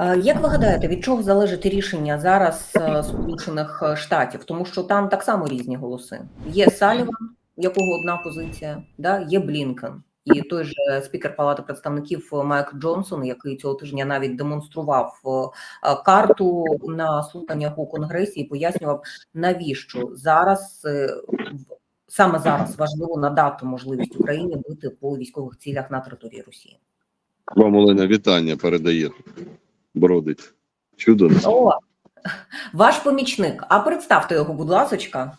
Е, Як ви гадаєте, від чого залежить рішення зараз е, Сполучених Штатів? Тому що там так само різні голоси. Є Саліван, якого одна позиція, да? є Блінкен. І той же спікер Палати представників Майк Джонсон, який цього тижня навіть демонстрував е, карту на слуханнях у конгресі і пояснював, навіщо зараз саме зараз важливо надати можливість Україні бити по військових цілях на території Росії. Вам Олена вітання передає. Бродить. Чудо. О, ваш помічник. А представте його, будь ласочка.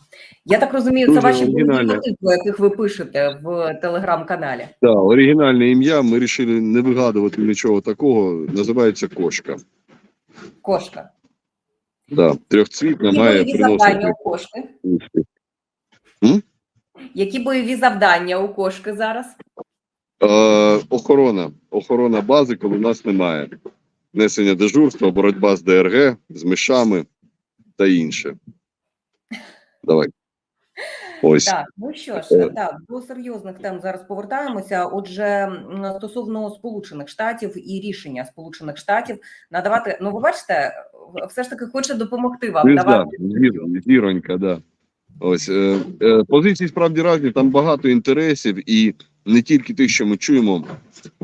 Я так розумію, це Дуже ваші оригінально. близькі, по яких ви пишете в телеграм-каналі. Да, оригінальне ім'я. Ми вирішили не вигадувати нічого такого. Називається кошка. Кошка. Да. Трьохцвітна Які має бойові завдання приносити у кошки? успіх. Які бойові завдання у кошки зараз? Е, охорона. Охорона бази, коли нас немає. Несення дежурства, боротьба з ДРГ, з мишами та інше. Давай. Ось. Так, ну що Е. ж, так, до серйозних тем зараз повертаємося. Отже, стосовно Сполучених Штатів і рішення Сполучених Штатів надавати, ну ви бачите, все ж таки хоче допомогти вам Звізда, зіронька, да. Ось е, е, позиції справді різні, там багато інтересів, і не тільки тих, що ми чуємо: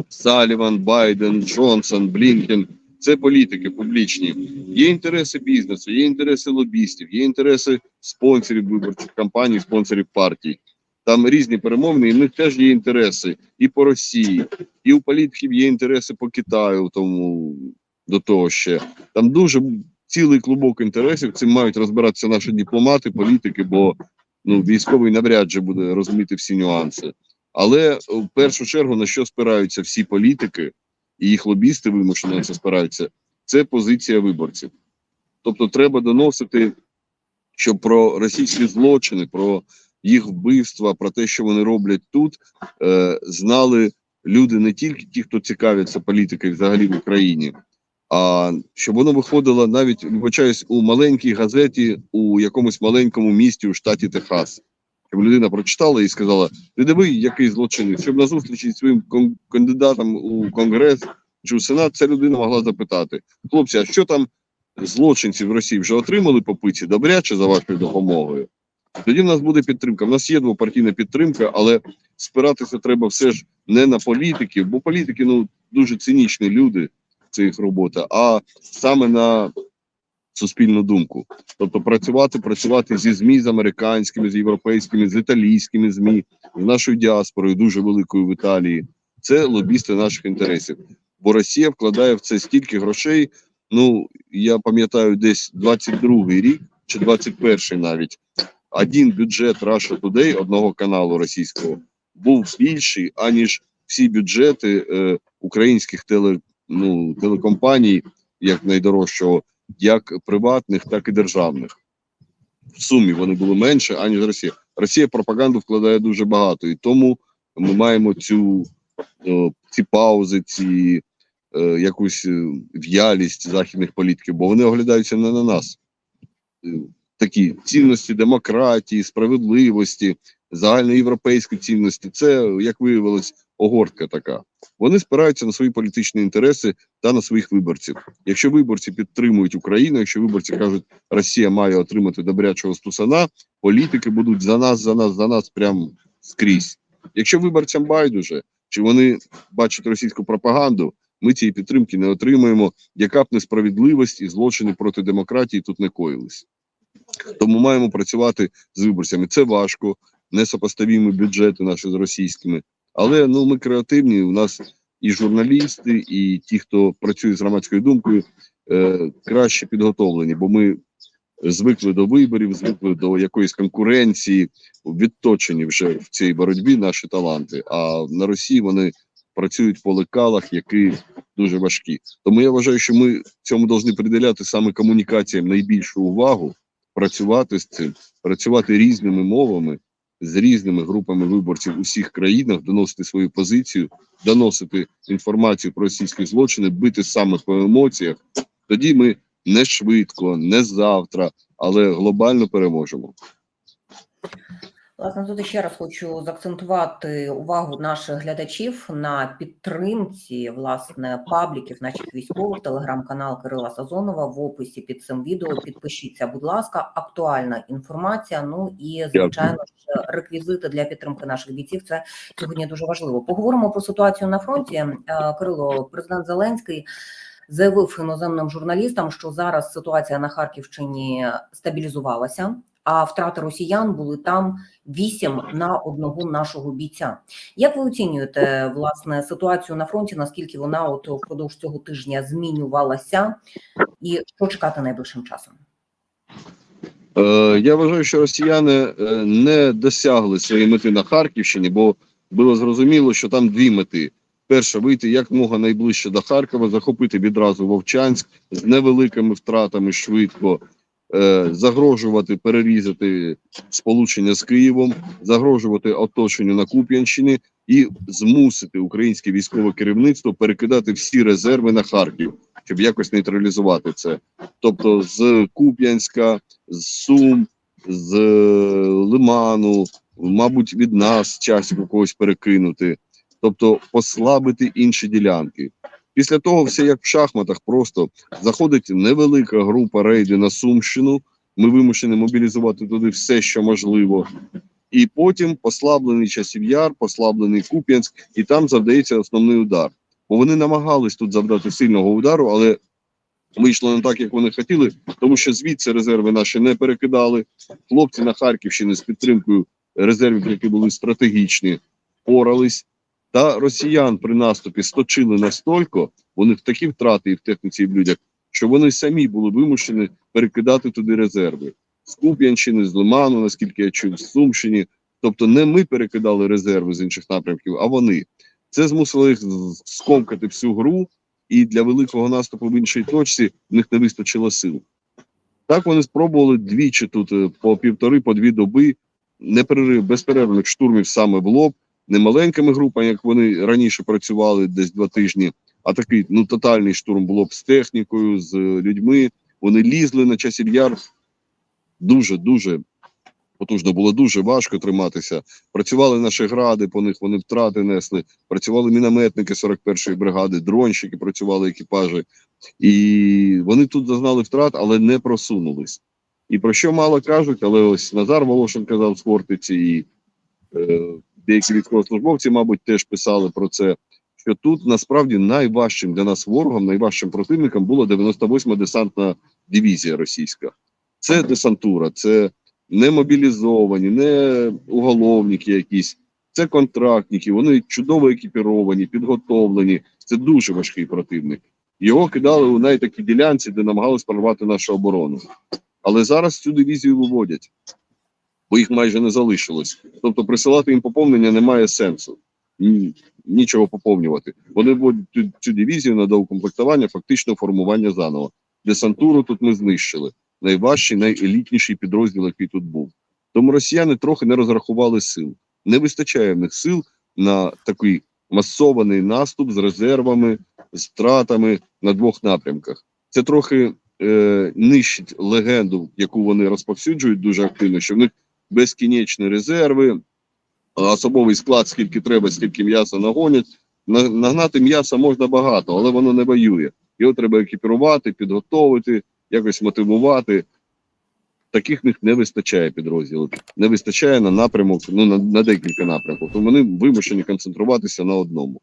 Саліван, Байден, Джонсон, Блінкен. Це політики публічні. Є інтереси бізнесу, є інтереси лобістів, є інтереси спонсорів виборчих кампаній, спонсорів партій. Там різні перемовини, і в них теж є інтереси і по Росії, і у політиків є інтереси по Китаю, тому до того ще там дуже цілий клубок інтересів. Цим мають розбиратися наші дипломати, політики, бо ну військовий навряд чи буде розуміти всі нюанси. Але в першу чергу на що спираються всі політики і їх лобісти вимушено на це спираються, це позиція виборців. Тобто, треба доносити, щоб про російські злочини, про їх вбивства, про те, що вони роблять тут, е, знали люди не тільки ті, хто цікавляться політикою взагалі в Україні, а щоб воно виходило навіть вибачаюсь у маленькій газеті у якомусь маленькому місті у штаті Техас. Щоб людина прочитала і сказала: ти диви, який злочинець, щоб на зустрічі зі своїм кандидатом у конгрес чи у сенат, ця людина могла запитати: хлопці, а що там злочинці в Росії вже отримали по пиці добряче за вашою допомогою? Тоді в нас буде підтримка. В нас є двопартійна підтримка, але спиратися треба все ж не на політиків, бо політики ну дуже цинічні люди, це їх робота, а саме на суспільну думку. Тобто працювати, працювати зі ЗМІ з американськими, з європейськими, з італійськими ЗМІ, з нашою діаспорою, дуже великою в Італії. Це лобісти наших інтересів. Бо Росія вкладає в це стільки грошей. Ну я пам'ятаю, десь 22-й рік чи 21-й навіть один бюджет Russia Today, одного каналу російського, був більший, аніж всі бюджети е, українських теле, ну, телекомпаній, як найдорожчого, як приватних, так і державних. В сумі вони були менше, аніж Росія. Росія пропаганду вкладає дуже багато, і тому ми маємо цю е, ці паузи, ці е, якусь е, в'ялість західних політиків, бо вони оглядаються не на нас. Такі цінності демократії, справедливості, загальноєвропейські цінності. Це, як виявилось, огортка така. Вони спираються на свої політичні інтереси та на своїх виборців. Якщо виборці підтримують Україну, якщо виборці кажуть, Росія має отримати добрячого стусана, політики будуть за нас, за нас, за нас прям скрізь. Якщо виборцям байдуже, чи вони бачать російську пропаганду, ми цієї підтримки не отримуємо, яка б несправедливість і злочини проти демократії тут не коїлись. Тому маємо працювати з виборцями. Це важко, несопоставімі бюджети наші з російськими. Але ну ми креативні. У нас і журналісти, і ті, хто працює з громадською думкою, е, краще підготовлені, бо ми звикли до виборів, звикли до якоїсь конкуренції, відточені вже в цій боротьбі наші таланти. А на Росії вони працюють по лекалах, які дуже важкі. Тому я вважаю, що ми цьому повинні приділяти саме комунікаціям найбільшу увагу, працювати з цим, працювати різними мовами з різними групами виборців у всіх країнах, доносити свою позицію, доносити інформацію про російські злочини, бити саме по емоціях. Тоді ми не швидко, не завтра, але глобально переможемо. Власне, тут ще раз хочу заакцентувати увагу наших глядачів на підтримці власне пабліків наших військових, телеграм-канал Кирила Сазонова в описі під цим відео. Підпишіться, будь ласка, актуальна інформація. Ну і звичайно ж реквізити для підтримки наших бійців. Це сьогодні дуже важливо. Поговоримо про ситуацію на фронті. Е, Кирило, президент Зеленський. Заявив іноземним журналістам, що зараз ситуація на Харківщині стабілізувалася, а втрати росіян були там 8 на одного нашого бійця. Як ви оцінюєте власне ситуацію на фронті? Наскільки вона от впродовж цього тижня змінювалася, і що чекати найближчим часом? Е, я вважаю, що росіяни е, не досягли своєї мети на Харківщині, бо було зрозуміло, що там дві мети: перша вийти якмога найближче до Харкова, захопити відразу Вовчанськ з невеликими втратами швидко, загрожувати перерізати сполучення з Києвом, загрожувати оточенню на Куп'янщині і змусити українське військове керівництво перекидати всі резерви на Харків, щоб якось нейтралізувати це. Тобто з Куп'янська, з Сум, з е, Лиману, мабуть, від нас часів когось перекинути, тобто послабити інші ділянки. Після того все як в шахматах, просто заходить невелика група рейди на Сумщину. Ми вимушені мобілізувати туди все, що можливо. І потім послаблений часів яр, послаблений Куп'янськ, і там завдається основний удар. Бо вони намагались тут завдати сильного удару, але вийшло не так, як вони хотіли, тому що звідси резерви наші не перекидали. Хлопці на Харківщині з підтримкою резервів, які були стратегічні, впорались. Та росіян при наступі сточили настільки, у них такі втрати і в техніці, і в людях, що вони самі були вимушені перекидати туди резерви з Куп'янщини, з Лиману, наскільки я чув, з Сумщини. Тобто не ми перекидали резерви з інших напрямків, а вони. Це змусило їх скомкати всю гру, і для великого наступу в іншій точці в них не вистачило сил. Так вони спробували двічі тут е, по півтори, по дві доби неперерив, безперервних штурмів саме в лоб, не маленькими групами, як вони раніше працювали десь два тижні, а такий ну тотальний штурм в лоб з технікою, з е, людьми. Вони лізли на часів яр дуже дуже потужно було дуже важко триматися. Працювали наші гради, по них вони втрати несли. Працювали мінометники 41-ї бригади, дронщики працювали екіпажі, і вони тут зазнали втрат, але не просунулись. І про що мало кажуть, але ось Назар Волошин казав з Хортиці, і е, деякі військовослужбовці, мабуть, теж писали про це. Що тут насправді найважчим для нас ворогом, найважчим противником була 98-ма десантна дивізія російська. Це десантура, це не мобілізовані, не уголовники якісь, це контрактники, вони чудово екіпіровані, підготовлені. Це дуже важкий противник. Його кидали у найтакі ділянці, де намагались прорвати нашу оборону. Але зараз цю дивізію виводять, бо їх майже не залишилось. Тобто присилати їм поповнення немає сенсу. Нічого поповнювати. Вони вводять цю, дивізію на доукомплектування, фактично формування заново. Десантуру тут ми знищили найважчий, найелітніший підрозділ, який тут був. Тому росіяни трохи не розрахували сил. Не вистачає в них сил на такий масований наступ з резервами, з втратами на двох напрямках. Це трохи е, нищить легенду, яку вони розповсюджують дуже активно, що в них безкінечні резерви, особовий склад, скільки треба, стільки м'яса нагонять. Нагнати м'яса можна багато, але воно не воює. Його треба екіпірувати, підготовити, якось мотивувати. Таких них не вистачає підрозділів. Не вистачає на напрямок, ну на, на декілька напрямків. Тому вони вимушені концентруватися на одному.